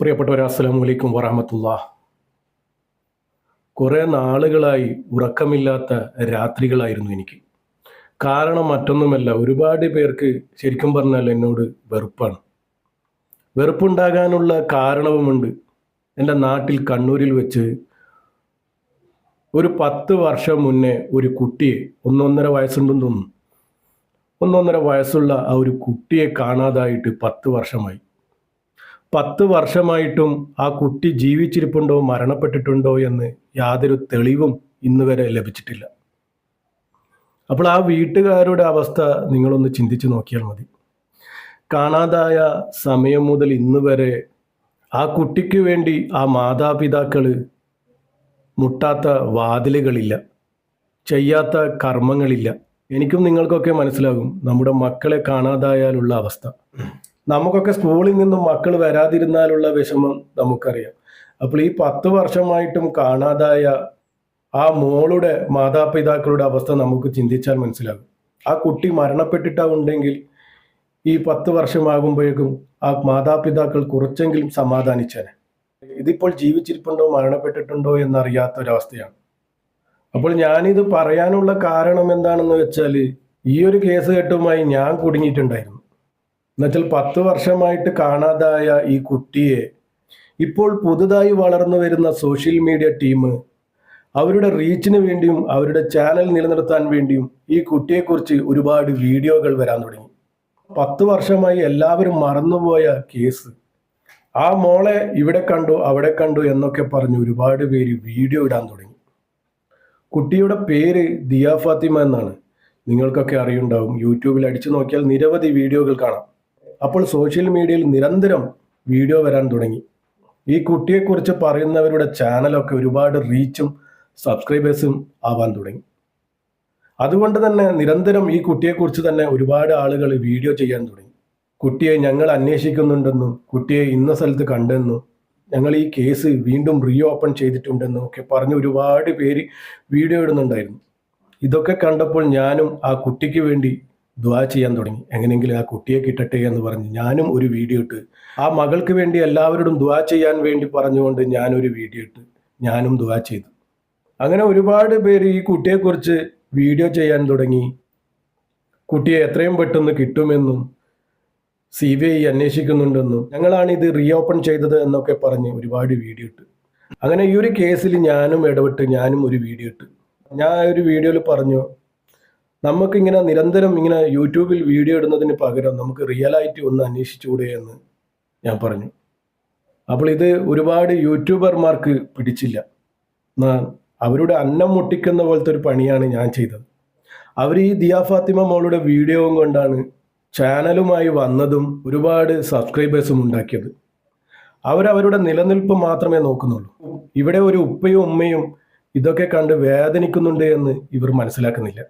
പ്രിയപ്പെട്ടവരെ അസ്സലാമു അലൈക്കും വറഹമത്തുള്ള. കുറേ നാളുകളായി ഉറക്കമില്ലാത്ത രാത്രികളായിരുന്നു എനിക്ക്. കാരണം മറ്റൊന്നുമല്ല ഒരുപാട് പേർക്ക് ശരിക്കും പറഞ്ഞാൽ എന്നോട് വെറുപ്പാണ്. വെറുപ്പുണ്ടാകാനുള്ള കാരണവുമുണ്ട് എന്റെ നാട്ടിൽ കണ്ണൂരിൽ വെച്ച് ഒരു പത്ത് വർഷം മുന്നേ ഒരു കുട്ടിയെ ഒന്നൊന്നര വയസ്സുണ്ടെന്ന് തോന്നുന്നു. ഒന്നൊന്നര വയസ്സുള്ള ആ ഒരു കുട്ടിയെ കാണാതായിട്ട് പത്ത് വർഷമായി. പത്ത് വർഷമായിട്ടും ആ കുട്ടി ജീവിച്ചിരിപ്പുണ്ടോ മരണപ്പെട്ടിട്ടുണ്ടോ എന്ന് യാതൊരു തെളിവും ഇന്ന് വരെ ലഭിച്ചിട്ടില്ല. അപ്പോൾ ആ വീട്ടുകാരുടെ അവസ്ഥ നിങ്ങളൊന്ന് ചിന്തിച്ചു നോക്കിയാൽ മതി. കാണാതായ സമയം മുതൽ ഇന്ന് വരെ ആ കുട്ടിക്ക് വേണ്ടി ആ മാതാപിതാക്കൾ മുട്ടാത്ത വാതിലുകളില്ല ചെയ്യാത്ത കർമ്മങ്ങളില്ല. എനിക്കും നിങ്ങൾക്കൊക്കെ മനസ്സിലാകും നമ്മുടെ മക്കളെ കാണാതായാലുള്ള അവസ്ഥ. നമുക്കൊക്കെ സ്കൂളിൽ നിന്നും മക്കൾ വരാതിരുന്നാലുള്ള വിഷമം നമുക്കറിയാം. അപ്പോൾ ഈ പത്ത് വർഷമായിട്ടും കാണാതായ ആ മോളുടെ മാതാപിതാക്കളുടെ അവസ്ഥ നമുക്ക് ചിന്തിച്ചാൽ മനസ്സിലാകും. ആ കുട്ടി മരണപ്പെട്ടിട്ടുണ്ടെങ്കിൽ ഈ പത്ത് വർഷമാകുമ്പോഴേക്കും ആ മാതാപിതാക്കൾ കുറച്ചെങ്കിലും സമാധാനിച്ചേനെ. ഇതിപ്പോൾ ജീവിച്ചിരിപ്പുണ്ടോ മരണപ്പെട്ടിട്ടുണ്ടോ എന്നറിയാത്ത ഒരവസ്ഥയാണ് അപ്പോൾ ഞാനിത് പറയാനുള്ള കാരണം എന്താണെന്ന് വെച്ചാൽ ഈ ഒരു കേസ് കെട്ടുമായി ഞാൻ കുടുങ്ങിയിട്ടുണ്ടായിരുന്നു. എന്നുവെച്ചാൽ പത്ത് വർഷമായിട്ട് കാണാതായ ഈ കുട്ടിയെ ഇപ്പോൾ പുതുതായി വളർന്നു വരുന്ന സോഷ്യൽ മീഡിയ ടീം അവരുടെ റീച്ചിന് വേണ്ടിയും അവരുടെ ചാനൽ നിലനിർത്താൻ വേണ്ടിയും ഈ കുട്ടിയെക്കുറിച്ച് ഒരുപാട് വീഡിയോകൾ വരാൻ തുടങ്ങി. പത്ത് വർഷമായി എല്ലാവരും മറന്നുപോയ കേസ്. ആ മോളെ ഇവിടെ കണ്ടു അവിടെ കണ്ടു എന്നൊക്കെ പറഞ്ഞ് ഒരുപാട് പേര് വീഡിയോ ഇടാൻ തുടങ്ങി. കുട്ടിയുടെ പേര് ദിയ ഫാത്തിമ എന്നാണ്. നിങ്ങൾക്കൊക്കെ അറിയുണ്ടാവും. യൂട്യൂബിൽ അടിച്ചു നോക്കിയാൽ നിരവധി വീഡിയോകൾ കാണാം. അപ്പോൾ സോഷ്യൽ മീഡിയയിൽ നിരന്തരം വീഡിയോ വരാൻ തുടങ്ങി. ഈ കുട്ടിയെക്കുറിച്ച് പറയുന്നവരുടെ ചാനലൊക്കെ ഒരുപാട് റീച്ചും സബ്സ്ക്രൈബേഴ്സും ആവാൻ തുടങ്ങി. അതുകൊണ്ട് തന്നെ നിരന്തരം ഈ കുട്ടിയെക്കുറിച്ച് തന്നെ ഒരുപാട് ആളുകൾ വീഡിയോ ചെയ്യാൻ തുടങ്ങി. കുട്ടിയെ ഞങ്ങൾ അന്വേഷിക്കുന്നുണ്ടെന്നും കുട്ടിയെ ഇന്ന സ്ഥലത്ത് കണ്ടെന്നും ഞങ്ങൾ ഈ കേസ് വീണ്ടും റീ ഓപ്പൺ ചെയ്തിട്ടുണ്ടെന്നും ഒക്കെ പറഞ്ഞ് ഒരുപാട് പേര് വീഡിയോ ഇടുന്നുണ്ടായിരുന്നു. ഇതൊക്കെ കണ്ടപ്പോൾ ഞാനും ആ കുട്ടിക്ക് വേണ്ടി ദ്വാ ചെയ്യാൻ തുടങ്ങി. എങ്ങനെയെങ്കിലും ആ കുട്ടിയെ കിട്ടട്ടെ എന്ന് പറഞ്ഞ് ഞാനും ഒരു വീഡിയോ ഇട്ട്. ആ മകൾക്ക് വേണ്ടി എല്ലാവരോടും ദ്വാ ചെയ്യാൻ വേണ്ടി പറഞ്ഞുകൊണ്ട് ഞാനൊരു വീഡിയോ ഇട്ട് ഞാനും ദ്വാ ചെയ്തു. അങ്ങനെ ഒരുപാട് പേര് ഈ കുട്ടിയെക്കുറിച്ച് വീഡിയോ ചെയ്യാൻ തുടങ്ങി. കുട്ടിയെ എത്രയും പെട്ടെന്ന് കിട്ടുമെന്നും സി ബി ഐ അന്വേഷിക്കുന്നുണ്ടെന്നും ഞങ്ങളാണ് ഇത് റീഓപ്പൺ ചെയ്തത് എന്നൊക്കെ പറഞ്ഞ് ഒരുപാട് വീഡിയോ ഇട്ട്. അങ്ങനെ ഈ ഒരു കേസിൽ ഞാനും ഇടപെട്ട് ഞാനും ഒരു വീഡിയോ ഇട്ട്. ഞാൻ ഒരു വീഡിയോയിൽ പറഞ്ഞു നമുക്കിങ്ങനെ നിരന്തരം ഇങ്ങനെ യൂട്യൂബിൽ വീഡിയോ ഇടുന്നതിന് പകരം നമുക്ക് റിയലായിട്ട് ഒന്ന് അന്വേഷിച്ചുകൂടെ എന്ന് ഞാൻ പറഞ്ഞു. അപ്പോൾ ഇത് ഒരുപാട് യൂട്യൂബർമാർക്ക് പിടിച്ചില്ല. അവരുടെ അന്നം മുട്ടിക്കുന്ന പോലത്തെ ഒരു പണിയാണ് ഞാൻ ചെയ്തത്. അവർ ഈ ദിയ ഫാത്തിമ മോളുടെ വീഡിയോവും കൊണ്ടാണ് ചാനലുമായി വന്നതും ഒരുപാട് സബ്സ്ക്രൈബേഴ്സും ഉണ്ടാക്കിയത്. അവരവരുടെ നിലനിൽപ്പ് മാത്രമേ നോക്കുന്നുള്ളൂ. ഇവിടെ ഒരു ഉപ്പയും ഉമ്മയും ഇതൊക്കെ കണ്ട് വേദനിക്കുന്നുണ്ട് എന്ന് ഇവർ മനസ്സിലാക്കുന്നില്ല.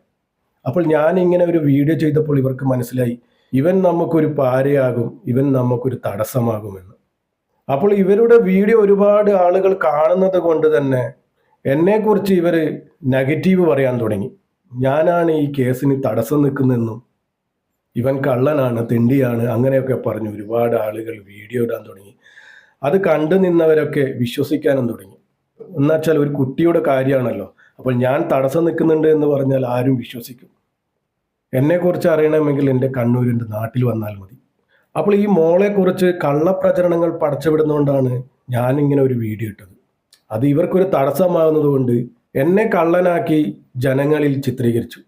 അപ്പോൾ ഞാൻ ഇങ്ങനെ ഒരു വീഡിയോ ചെയ്തപ്പോൾ ഇവർക്ക് മനസ്സിലായി ഇവൻ നമുക്കൊരു പാരയാകും ഇവൻ നമുക്കൊരു തടസ്സമാകുമെന്ന്. അപ്പോൾ ഇവരുടെ വീഡിയോ ഒരുപാട് ആളുകൾ കാണുന്നത് കൊണ്ട് തന്നെ എന്നെക്കുറിച്ച് ഇവർ നെഗറ്റീവ് പറയാൻ തുടങ്ങി. ഞാനാണ് ഈ കേസിന് തടസ്സം നിൽക്കുന്നതെന്നും ഇവൻ കള്ളനാണ് തിണ്ടിയാണ് അങ്ങനെയൊക്കെ പറഞ്ഞു ഒരുപാട് ആളുകൾ വീഡിയോ ഇടാൻ തുടങ്ങി. അത് കണ്ടു നിന്നവരൊക്കെ വിശ്വസിക്കാനും തുടങ്ങി. എന്നുവെച്ചാൽ ഒരു കുട്ടിയുടെ കാര്യമാണല്ലോ. അപ്പോൾ ഞാൻ തടസ്സം നിൽക്കുന്നുണ്ട് എന്ന് പറഞ്ഞാൽ ആരും വിശ്വസിക്കും. എന്നെക്കുറിച്ച് അറിയണമെങ്കിൽ എന്റെ കണ്ണൂരിന്റെ നാട്ടിൽ വന്നാൽ മതി. അപ്പോൾ ഈ മോളെക്കുറിച്ച് കള്ളപ്രചരണങ്ങൾ പടച്ചുവിടുന്നതുകൊണ്ടാണ് ഞാനിങ്ങനെ ഒരു വീഡിയോ ഇട്ടത്. അത് ഇവർക്കൊരു തടസ്സമാകുന്നതുകൊണ്ട് എന്നെ കള്ളനാക്കി ജനങ്ങളിൽ ചിത്രീകരിച്ചു.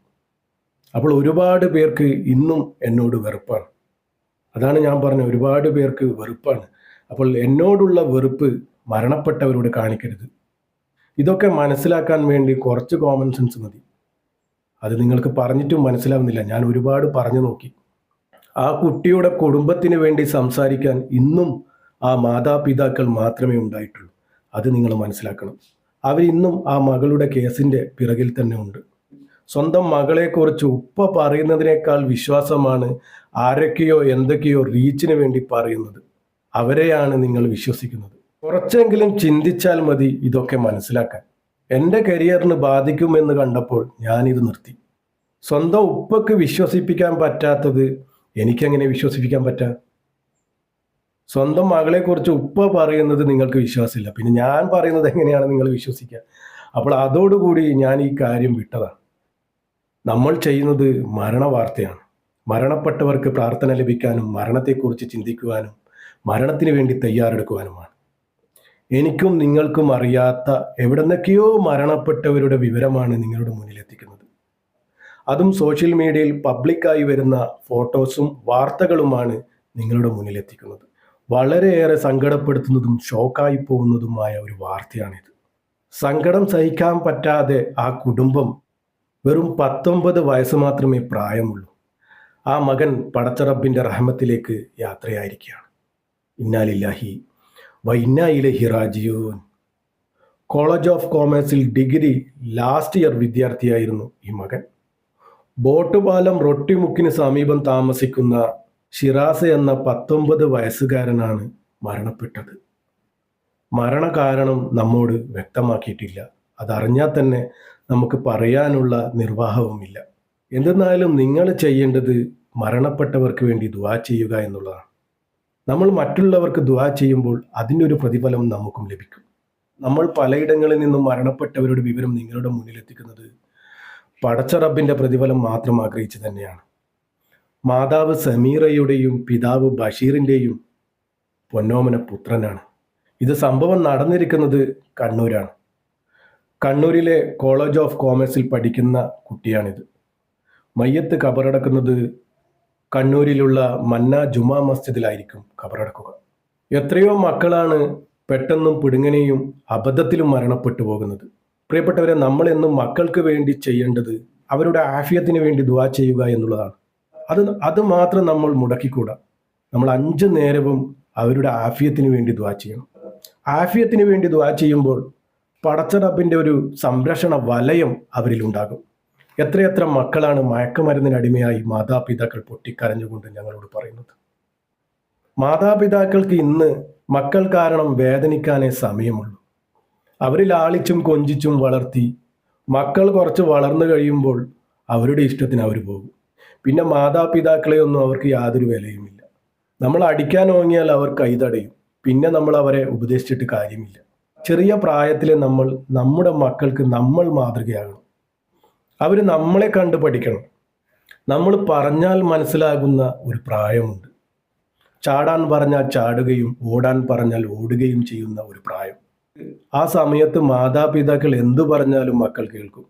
അപ്പോൾ ഒരുപാട് പേർക്ക് ഇന്നും എന്നോട് വെറുപ്പാണ്. അതാണ് ഞാൻ പറഞ്ഞത് ഒരുപാട് പേർക്ക് വെറുപ്പാണ്. അപ്പോൾ എന്നോടുള്ള വെറുപ്പ് മരണപ്പെട്ടവരോട് കാണിക്കരുത്. ഇതൊക്കെ മനസ്സിലാക്കാൻ വേണ്ടി കുറച്ച് കോമൺ സെൻസ് മതി. അത് നിങ്ങൾക്ക് പറഞ്ഞിട്ടും മനസ്സിലാവുന്നില്ല. ഞാൻ ഒരുപാട് പറഞ്ഞു നോക്കി. ആ കുട്ടിയുടെ കുടുംബത്തിന് വേണ്ടി സംസാരിക്കാൻ ഇന്നും ആ മാതാപിതാക്കൾ മാത്രമേ ഉണ്ടായിട്ടുള്ളൂ. അത് നിങ്ങൾ മനസ്സിലാക്കണം. അവരിന്നും ആ മകളുടെ കേസിന്റെ പിറകിൽ തന്നെ ഉണ്ട്. സ്വന്തം മകളെക്കുറിച്ച് ഉപ്പ പറയുന്നതിനേക്കാൾ വിശ്വാസമാണ് ആരൊക്കെയോ എന്തൊക്കെയോ റീച്ചിന് വേണ്ടി പറയുന്നത്. അവരെയാണ് നിങ്ങൾ വിശ്വസിക്കുന്നത്. കുറച്ചെങ്കിലും ചിന്തിച്ചാൽ മതി ഇതൊക്കെ മനസ്സിലാക്കാൻ. എന്റെ കരിയറിന് ബാധിക്കുമെന്ന് കണ്ടപ്പോൾ ഞാനിത് നിർത്തി. സ്വന്തം ഉപ്പക്ക് വിശ്വസിപ്പിക്കാൻ പറ്റാത്തത് എനിക്കെങ്ങനെ വിശ്വസിപ്പിക്കാൻ പറ്റാ? സ്വന്തം മകളെക്കുറിച്ച് ഉപ്പ പറയുന്നത് നിങ്ങൾക്ക് വിശ്വാസമില്ല. പിന്നെ ഞാൻ പറയുന്നത് എങ്ങനെയാണ് നിങ്ങൾ വിശ്വസിക്കുക? അപ്പോൾ അതോടുകൂടി ഞാൻ ഈ കാര്യം വിട്ടതാണ് നമ്മൾ ചെയ്യുന്നത് മരണവാർത്തയാണ്. മരണപ്പെട്ടവർക്ക് പ്രാർത്ഥന ലഭിക്കാനും മരണത്തെക്കുറിച്ച് ചിന്തിക്കുവാനും മരണത്തിന് വേണ്ടി തയ്യാറെടുക്കുവാനുമാണ്. എനിക്കും നിങ്ങൾക്കും അറിയാത്ത എവിടെന്നൊക്കെയോ മരണപ്പെട്ടവരുടെ വിവരമാണ് നിങ്ങളുടെ മുന്നിലെത്തിക്കുന്നത് അതും സോഷ്യൽ മീഡിയയിൽ പബ്ലിക്കായി വരുന്ന ഫോട്ടോസും വാർത്തകളുമാണ് നിങ്ങളുടെ മുന്നിൽ മുന്നിലെത്തിക്കുന്നത് വളരെയേറെ സങ്കടപ്പെടുത്തുന്നതും ഷോക്കായി പോകുന്നതുമായ ഒരു വാർത്തയാണിത്. സങ്കടം സഹിക്കാൻ പറ്റാതെ ആ കുടുംബം വെറും പത്തൊമ്പത് വയസ്സ് മാത്രമേ പ്രായമുള്ളൂ. ആ മകൻ പടച്ചറബിന്റെ റഹമത്തിലേക്ക് യാത്രയായിരിക്കുകയാണ്. ഇന്നാലില്ലാഹി വൈന്നായിലഹി റാജിയൂൻ കോളേജ് ഓഫ് കോമേഴ്സിൽ ഡിഗ്രി ലാസ്റ്റ് ഇയർ വിദ്യാർത്ഥിയായിരുന്നു ഈ മകൻ. ബോട്ടുപാലം റൊട്ടിമുക്കിന് സമീപം താമസിക്കുന്ന ഷിറാസ് എന്ന പത്തൊമ്പത് വയസ്സുകാരനാണ് മരണപ്പെട്ടത്. മരണകാരണം നമ്മോട് വ്യക്തമാക്കിയിട്ടില്ല. അതറിഞ്ഞാൽ തന്നെ നമുക്ക് പറയാനുള്ള നിർവാഹവുമില്ല എന്തെന്നാലും നിങ്ങൾ ചെയ്യേണ്ടത് മരണപ്പെട്ടവർക്ക് വേണ്ടി ദുവാ ചെയ്യുക എന്നുള്ളതാണ്. നമ്മൾ മറ്റുള്ളവർക്ക് ദുവാ ചെയ്യുമ്പോൾ അതിന്റെ ഒരു പ്രതിഫലം നമുക്കും ലഭിക്കും. നമ്മൾ പലയിടങ്ങളിൽ നിന്നും മരണപ്പെട്ടവരുടെ വിവരം നിങ്ങളുടെ മുന്നിലെത്തിക്കുന്നത് പടച്ച റബ്ബിന്റെ പ്രതിഫലം മാത്രം ആഗ്രഹിച്ച് തന്നെയാണ്. മാതാവ് സമീറയുടെയും പിതാവ് ബഷീറിന്റെയും പൊന്നോമന പുത്രനാണ്. ഇത് സംഭവം നടന്നിരിക്കുന്നത് കണ്ണൂരാണ്. കണ്ണൂരിലെ കോളേജ് ഓഫ് കോമേഴ്സിൽ പഠിക്കുന്ന കുട്ടിയാണിത്. മയ്യത്ത് കബറടക്കുന്നത് കണ്ണൂരിലുള്ള മന്ന ജുമാ മസ്ജിദിലായിരിക്കും കബറടക്കുക. എത്രയോ മക്കളാണ് പെട്ടെന്നും പിടുങ്ങനെയും അബദ്ധത്തിലും മരണപ്പെട്ടു പോകുന്നത്. പ്രിയപ്പെട്ടവരെ നമ്മൾ എന്നും മക്കൾക്ക് വേണ്ടി ചെയ്യേണ്ടത് അവരുടെ ആഫിയത്തിന് വേണ്ടി ദുവാ ചെയ്യുക എന്നുള്ളതാണ്. അത് അത് മാത്രം നമ്മൾ മുടക്കിക്കൂടാ. നമ്മൾ അഞ്ച് നേരവും അവരുടെ ആഫിയത്തിന് വേണ്ടി ദുവാ ചെയ്യണം. ആഫിയത്തിന് വേണ്ടി ദുവാ ചെയ്യുമ്പോൾ പടച്ച റബ്ബിന്റെ ഒരു സംരക്ഷണ വലയം അവരിൽ ഉണ്ടാകും എത്രയെത്ര മക്കളാണ് മയക്കുമരുന്നിന് അടിമയായി മാതാപിതാക്കൾ പൊട്ടിക്കരഞ്ഞുകൊണ്ട് ഞങ്ങളോട് പറയുന്നത്? മാതാപിതാക്കൾക്ക് ഇന്ന് മക്കൾ കാരണം വേദനിക്കാനേ സമയമുള്ളൂ. അവരിൽ ആളിച്ചും കൊഞ്ചിച്ചും വളർത്തി മക്കൾ കുറച്ച് വളർന്നു കഴിയുമ്പോൾ അവരുടെ ഇഷ്ടത്തിന് അവർ പോകും. പിന്നെ മാതാപിതാക്കളെ ഒന്നും അവർക്ക് യാതൊരു വിലയുമില്ല. നമ്മൾ അടിക്കാൻ ഓങ്ങിയാൽ അവർ കൈതടയും. പിന്നെ നമ്മൾ അവരെ ഉപദേശിച്ചിട്ട് കാര്യമില്ല. ചെറിയ പ്രായത്തിലെ നമ്മൾ നമ്മുടെ മക്കൾക്ക് നമ്മൾ മാതൃകയാകണം. അവർ നമ്മളെ കണ്ട് പഠിക്കണം. നമ്മൾ പറഞ്ഞാൽ മനസ്സിലാകുന്ന ഒരു പ്രായമുണ്ട്. ചാടാൻ പറഞ്ഞാൽ ചാടുകയും ഓടാൻ പറഞ്ഞാൽ ഓടുകയും ചെയ്യുന്ന ഒരു പ്രായം. ആ സമയത്ത് മാതാപിതാക്കൾ എന്തു പറഞ്ഞാലും മക്കൾ കേൾക്കും.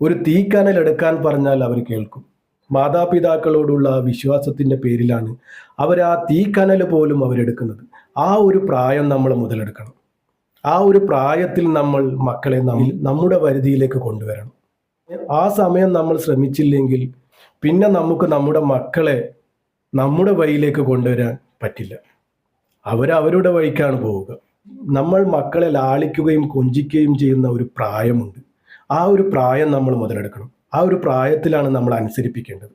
ഒരു തീക്കനൽ എടുക്കാൻ പറഞ്ഞാൽ അവർ കേൾക്കും. മാതാപിതാക്കളോടുള്ള വിശ്വാസത്തിന്റെ പേരിലാണ് അവർ ആ തീക്കനൽ പോലും അവരെടുക്കുന്നത് ആ ഒരു പ്രായം നമ്മൾ മുതലെടുക്കണം. ആ ഒരു പ്രായത്തിൽ നമ്മൾ മക്കളെ നമ്മൾ നമ്മുടെ പരിധിയിലേക്ക് കൊണ്ടുവരണം. ആ സമയം നമ്മൾ ശ്രമിച്ചില്ലെങ്കിൽ പിന്നെ നമുക്ക് നമ്മുടെ മക്കളെ നമ്മുടെ വഴിയിലേക്ക് കൊണ്ടുവരാൻ പറ്റില്ല. അവരവരുടെ വഴിക്കാണ് പോവുക. നമ്മൾ മക്കളെ ലാളിക്കുകയും കൊഞ്ചിക്കുകയും ചെയ്യുന്ന ഒരു പ്രായമുണ്ട്. ആ ഒരു പ്രായം നമ്മൾ മുതലെടുക്കണം. ആ ഒരു പ്രായത്തിലാണ് നമ്മൾ അനുസരിപ്പിക്കേണ്ടത്.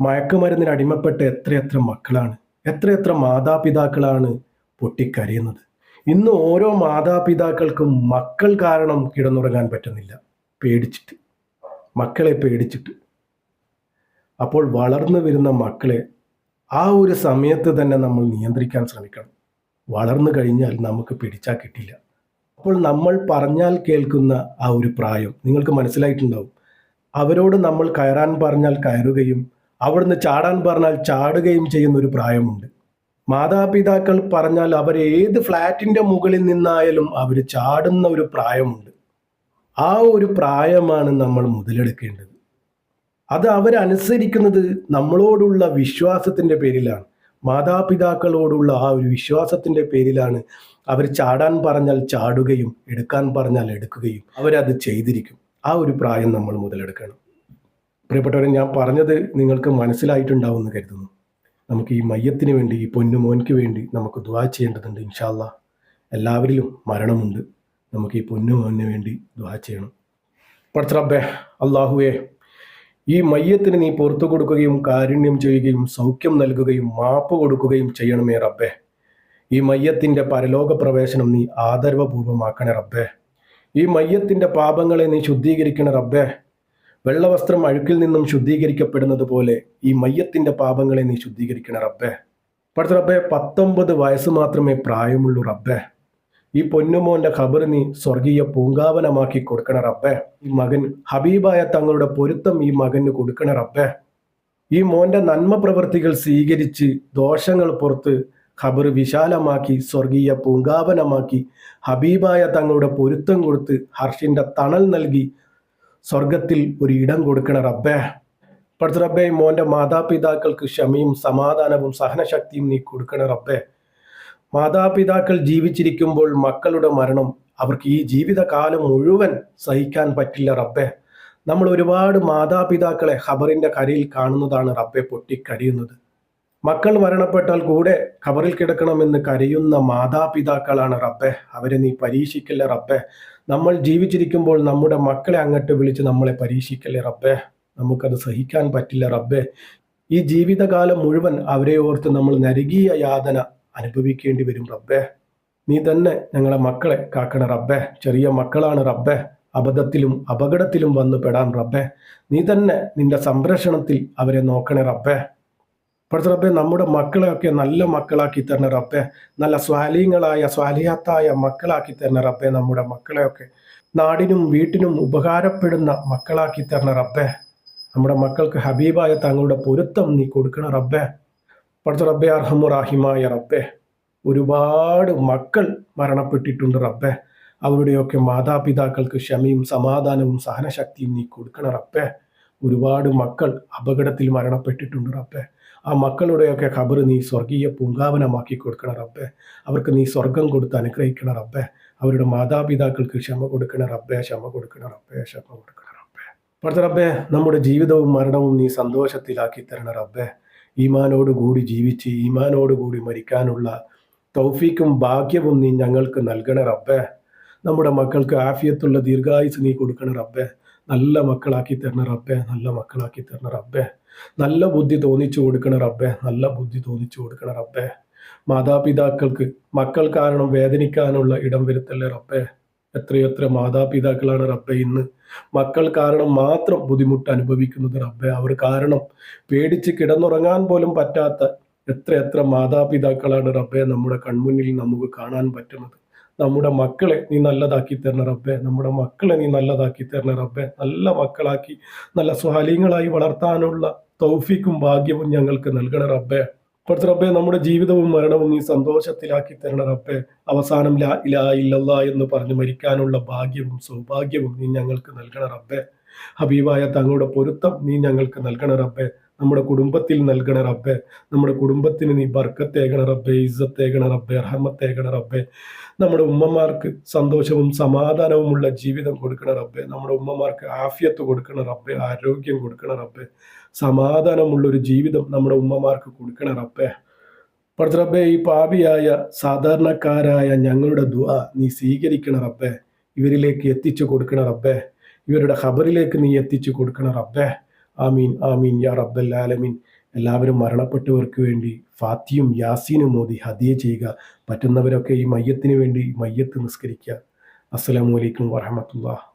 മയക്കുമരുന്നിന് അടിമപ്പെട്ട എത്രയെത്ര മക്കളാണ്. എത്രയെത്ര മാതാപിതാക്കളാണ് പൊട്ടിക്കരയുന്നത്. ഇന്ന് ഓരോ മാതാപിതാക്കൾക്കും മക്കൾ കാരണം കിടന്നുറങ്ങാൻ പറ്റുന്നില്ല. പേടിച്ചിട്ട്. മക്കളെ പേടിച്ചിട്ട്. അപ്പോൾ വളർന്നു വരുന്ന മക്കളെ ആ ഒരു സമയത്ത് തന്നെ നമ്മൾ നിയന്ത്രിക്കാൻ ശ്രമിക്കണം. വളർന്നു കഴിഞ്ഞാൽ നമുക്ക് പിടിച്ചാൽ കിട്ടില്ല. അപ്പോൾ നമ്മൾ പറഞ്ഞാൽ കേൾക്കുന്ന ആ ഒരു പ്രായം നിങ്ങൾക്ക് മനസ്സിലായിട്ടുണ്ടാവും. അവരോട് നമ്മൾ കയറാൻ പറഞ്ഞാൽ കയറുകയും അവിടുന്ന് ചാടാൻ പറഞ്ഞാൽ ചാടുകയും ചെയ്യുന്ന ഒരു പ്രായമുണ്ട്. മാതാപിതാക്കൾ പറഞ്ഞാൽ അവർ ഏത് ഫ്ലാറ്റിന്റെ മുകളിൽ നിന്നായാലും അവർ ചാടുന്ന ഒരു പ്രായമുണ്ട്. ആ ഒരു പ്രായമാണ് നമ്മൾ മുതലെടുക്കേണ്ടത്. അത് അവരനുസരിക്കുന്നത് നമ്മളോടുള്ള വിശ്വാസത്തിന്റെ പേരിലാണ്. മാതാപിതാക്കളോടുള്ള ആ ഒരു വിശ്വാസത്തിന്റെ പേരിലാണ് അവർ ചാടാൻ പറഞ്ഞാൽ ചാടുകയും എടുക്കാൻ പറഞ്ഞാൽ എടുക്കുകയും അവരത് ചെയ്തിരിക്കും. ആ ഒരു പ്രായം നമ്മൾ മുതലെടുക്കണം. പ്രിയപ്പെട്ടവരെ ഞാൻ പറഞ്ഞത് നിങ്ങൾക്ക് മനസ്സിലായിട്ടുണ്ടാവും എന്ന് കരുതുന്നു. നമുക്ക് ഈ മയ്യത്തിന് വേണ്ടി ഈ പൊന്നു മോൻക്ക് വേണ്ടി നമുക്ക് ദുവാ ചെയ്യേണ്ടതുണ്ട് ഇൻഷാല്ല എല്ലാവരിലും മരണമുണ്ട്. നമുക്ക് ഈ പൊന്നുമോന് വേണ്ടി ദ്വാ ചെയ്യണം. പടച്ചറബ്ബേ അള്ളാഹുവേ ഈ മയ്യത്തിന് നീ പുറത്തു കൊടുക്കുകയും കാരുണ്യം ചെയ്യുകയും സൗഖ്യം നൽകുകയും മാപ്പ് കൊടുക്കുകയും ചെയ്യണമേ റബ്ബേ. ഈ മയ്യത്തിന്റെ പരലോക പ്രവേശനം നീ ആദരവപൂർവമാക്കണേ റബ്ബേ. ഈ മയ്യത്തിന്റെ പാപങ്ങളെ നീ ശുദ്ധീകരിക്കണേ റബ്ബേ. വെള്ളവസ്ത്രം അഴുക്കിൽ നിന്നും ശുദ്ധീകരിക്കപ്പെടുന്നത് പോലെ ഈ മയ്യത്തിന്റെ പാപങ്ങളെ നീ ശുദ്ധീകരിക്കണേ റബ്ബേ. പഠിച്ച റബ്ബെ പത്തൊമ്പത് വയസ്സ് മാത്രമേ പ്രായമുള്ളൂ റബ്ബെ. ഈ പൊന്നുമോന്റെ ഖബർ നീ സ്വർഗീയ പൂങ്കാവനമാക്കി കൊടുക്കണ റബ്ബേ. ഈ മകൻ ഹബീബായ തങ്ങളുടെ പൊരുത്തം ഈ മകന് കൊടുക്കണ റബ്ബേ. ഈ മോന്റെ നന്മ പ്രവൃത്തികൾ സ്വീകരിച്ച് ദോഷങ്ങൾ പുറത്ത് ഖബർ വിശാലമാക്കി സ്വർഗീയ പൂങ്കാവനമാക്കി ഹബീബായ തങ്ങളുടെ പൊരുത്തം കൊടുത്ത് ഹർഷിന്റെ തണൽ നൽകി സ്വർഗത്തിൽ ഒരു ഇടം കൊടുക്കണ റബ്ബേ. പഠിച്ച റബ്ബേ മോന്റെ മാതാപിതാക്കൾക്ക് ക്ഷമയും സമാധാനവും സഹനശക്തിയും നീ കൊടുക്കണ റബ്ബേ. മാതാപിതാക്കൾ ജീവിച്ചിരിക്കുമ്പോൾ മക്കളുടെ മരണം അവർക്ക് ഈ ജീവിതകാലം മുഴുവൻ സഹിക്കാൻ പറ്റില്ല റബ്ബെ. നമ്മൾ ഒരുപാട് മാതാപിതാക്കളെ ഖബറിന്റെ കരയിൽ കാണുന്നതാണ് റബ്ബെ പൊട്ടിക്കരയുന്നത്. മക്കൾ മരണപ്പെട്ടാൽ കൂടെ ഖബറിൽ കിടക്കണമെന്ന് കരയുന്ന മാതാപിതാക്കളാണ് റബ്ബെ. അവരെ നീ പരീക്ഷിക്കല്ലേ റബ്ബെ. നമ്മൾ ജീവിച്ചിരിക്കുമ്പോൾ നമ്മുടെ മക്കളെ അങ്ങോട്ട് വിളിച്ച് നമ്മളെ പരീക്ഷിക്കല്ലേ റബ്ബെ. നമുക്കത് സഹിക്കാൻ പറ്റില്ല റബ്ബെ. ഈ ജീവിതകാലം മുഴുവൻ അവരെ ഓർത്ത് നമ്മൾ നരകീയ യാതന അനുഭവിക്കേണ്ടി വരും റബ്ബേ. നീ തന്നെ ഞങ്ങളെ മക്കളെ കാക്കണ റബ്ബെ. ചെറിയ മക്കളാണ് റബ്ബെ. അബദ്ധത്തിലും അപകടത്തിലും വന്നു പെടാൻ റബ്ബെ. നീ തന്നെ നിന്റെ സംരക്ഷണത്തിൽ അവരെ നോക്കണേ റബ്ബെ. പഠിച്ച റബ്ബെ നമ്മുടെ മക്കളെയൊക്കെ നല്ല മക്കളാക്കി തരണ റബ്ബെ. നല്ല സ്വാലീങ്ങളായ സ്വാലിയാത്തായ മക്കളാക്കി തരണ റബ്ബെ നമ്മുടെ മക്കളെയൊക്കെ. നാടിനും വീട്ടിനും ഉപകാരപ്പെടുന്ന മക്കളാക്കി തരണ റബ്ബെ. നമ്മുടെ മക്കൾക്ക് ഹബീബായ തങ്ങളുടെ പൊരുത്തം നീ കൊടുക്കണ റബ്ബെ. പഠിച്ച റബ്ബെ അർഹമു റാഹിമായ റബ്ബെ. ഒരുപാട് മക്കൾ മരണപ്പെട്ടിട്ടുണ്ട് റബ്ബെ. അവരുടെയൊക്കെ മാതാപിതാക്കൾക്ക് ക്ഷമയും സമാധാനവും സഹനശക്തിയും നീ കൊടുക്കണ റബ്ബെ. ഒരുപാട് മക്കൾ അപകടത്തിൽ മരണപ്പെട്ടിട്ടുണ്ട് റബ്ബെ. ആ മക്കളുടെയൊക്കെ ഖബർ നീ സ്വർഗീയ പൂങ്കാവനമാക്കി കൊടുക്കണ റബ്ബെ. അവർക്ക് നീ സ്വർഗം കൊടുത്ത് അനുഗ്രഹിക്കണ റബ്ബെ. അവരുടെ മാതാപിതാക്കൾക്ക് ക്ഷമ കൊടുക്കണ റബ്ബെ. ക്ഷമ കൊടുക്കണ റബ്ബെ. ക്ഷമ കൊടുക്കണ റബ്ബെ. പഠിച്ച റബ്ബെ നമ്മുടെ ജീവിതവും മരണവും നീ സന്തോഷത്തിലാക്കി തരണ റബ്ബെ. ഈമാനോട് കൂടി ജീവിച്ച് ഈമാനോട് കൂടി മരിക്കാനുള്ള തൗഫീക്കും ഭാഗ്യവും നീ ഞങ്ങൾക്ക് നൽകണ റബ്ബേ. നമ്മുടെ മക്കൾക്ക് ആഫിയത്തുള്ള ദീർഘായുസ് നീ കൊടുക്കണ റബ്ബേ. നല്ല മക്കളാക്കി തരണ റബ്ബേ നല്ല മക്കളാക്കി തരണ റബ്ബേ. നല്ല ബുദ്ധി തോന്നിച്ചു കൊടുക്കണ റബ്ബേ നല്ല ബുദ്ധി തോന്നിച്ചു കൊടുക്കണ റബ്ബേ. മാതാപിതാക്കൾക്ക് മക്കൾ കാരണം വേദനിക്കാനുള്ള ഇടം വരുത്തല്ലേ റബ്ബെ. എത്രയെത്ര മാതാപിതാക്കളാണ് റബ്ബെ ഇന്ന്? മക്കൾ കാരണം മാത്രം ബുദ്ധിമുട്ട് അനുഭവിക്കുന്നത് റബ്ബെ. അവർ കാരണം പേടിച്ച് കിടന്നുറങ്ങാൻ പോലും പറ്റാത്ത എത്ര എത്ര മാതാപിതാക്കളാണ് റബ്ബെ നമ്മുടെ കൺമുന്നിൽ നമുക്ക് കാണാൻ പറ്റുന്നത്. നമ്മുടെ മക്കളെ നീ നല്ലതാക്കി തരണ റബ്ബെ. നമ്മുടെ മക്കളെ നീ നല്ലതാക്കി തരണ റബ്ബെ. നല്ല മക്കളാക്കി നല്ല സ്വാലീങ്ങളായി വളർത്താനുള്ള തൗഫിക്കും ഭാഗ്യവും ഞങ്ങൾക്ക് നൽകണ റബ്ബെ. കുറച്ച് റബ്ബെ നമ്മുടെ ജീവിതവും മരണവും നീ സന്തോഷത്തിലാക്കി തരണ റബ്ബെ. അവസാനം ലാ ഇലാ ഇല്ലല്ലാ എന്ന് പറഞ്ഞ് മരിക്കാനുള്ള ഭാഗ്യവും സൗഭാഗ്യവും നീ ഞങ്ങൾക്ക് നൽകണ റബ്ബെ. ഹബീബായ തങ്ങളുടെ പൊരുത്തം നീ ഞങ്ങൾക്ക് നൽകണ റബ്ബെ. നമ്മുടെ കുടുംബത്തിൽ നൽകണ റബ്ബെ. നമ്മുടെ കുടുംബത്തിന് നീ ബർക്കത്തേകണ റബ്ബെ ഇസ്സത്തേകണ റബ്ബെ അർഹമത്തേകണ റബ്ബെ. നമ്മുടെ ഉമ്മമാർക്ക് സന്തോഷവും സമാധാനവുമുള്ള ജീവിതം കൊടുക്കണ റബ്ബെ. നമ്മുടെ ഉമ്മമാർക്ക് ആഫിയത്ത് കൊടുക്കണ റബ്ബെ ആരോഗ്യം കൊടുക്കണ റബ്ബെ. സമാധാനമുള്ള ഒരു ജീവിതം നമ്മുടെ ഉമ്മമാർക്ക് കൊടുക്കണ റബ്ബെ. പഠിച്ച റബ്ബെ ഈ പാപിയായ സാധാരണക്കാരായ ഞങ്ങളുടെ ദുആ നീ സ്വീകരിക്കണ റബ്ബെ. ഇവരിലേക്ക് എത്തിച്ചു കൊടുക്കണ റബ്ബെ. ഇവരുടെ ഖബറിലേക്ക് നീ എത്തിച്ചു കൊടുക്കണ റബ്ബെ. ആമീൻ ആമീൻ യാ റബ്ബൽ ആലമീൻ. എല്ലാവരും മരണപ്പെട്ടവർക്ക് വേണ്ടി ഫാത്തിയും യാസീനും മോദി ഹദിയ ചെയ്യുക. പറ്റുന്നവരൊക്കെ ഈ മയ്യത്തിന് വേണ്ടി മയ്യത്ത് നിസ്കരിക്കുക. അസ്സലാമലൈക്കും അലൈക്കും വറഹമത്തുള്ള